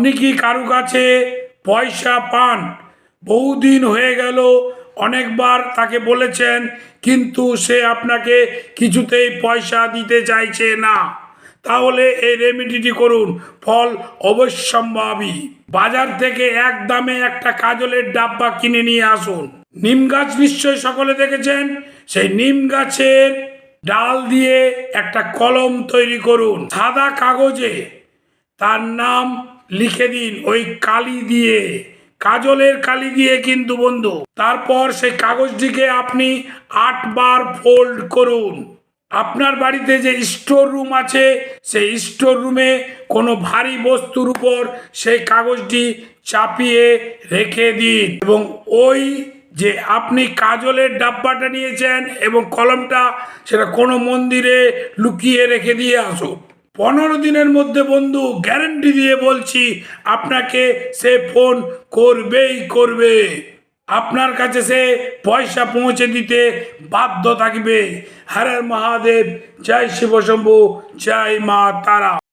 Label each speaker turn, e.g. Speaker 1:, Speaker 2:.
Speaker 1: আপনি কি কারু কাছে পয়সা পান? বহুদিন হয়ে গেল, অনেকবার তাকে বলেছেন, কিন্তু সে আপনাকে কিছুতেই পয়সা দিতে চাইছে না। তাহলে এই রেমিডিটি করুন, ফল অবশ্যম্ভাবী। বাজার থেকে এক দামে একটা কাজলের ডাব্বা কিনে নিয়ে আসুন। নিম গাছ নিশ্চয় সকলে দেখেছেন? সেই নিম গাছের ডাল দিয়ে একটা কলম তৈরি করুন, সাদা কাগজে। তার নাম লিখে দিন ওই কালি দিয়ে, কাজলের কালি দিয়ে কিন্তু বন্ধু। তারপর সেই কাগজটিকে আপনি আটবার ফোল্ড করুন। আপনার বাড়িতে যে স্টোর রুম আছে, সেই স্টোর রুমে কোনো ভারী বস্তুর উপর সেই কাগজটি চাপিয়ে রেখে দিন এবং ওই যে আপনি কাজলের ডাব্বাটা নিয়েছেন এবং কলমটা, সেটা কোনো মন্দিরে লুকিয়ে রেখে দিয়ে আসুন। পনেরো দিনের মধ্যে বন্ধু গ্যারেন্টি দিয়ে বলছি, আপনাকে সে ফোন করবেই করবে। আপনার কাছে সে পয়সা পৌঁছে দিতে বাধ্য থাকবে। হরে মহাদেব, জয় শিবশম্ভু জয় মা তারা।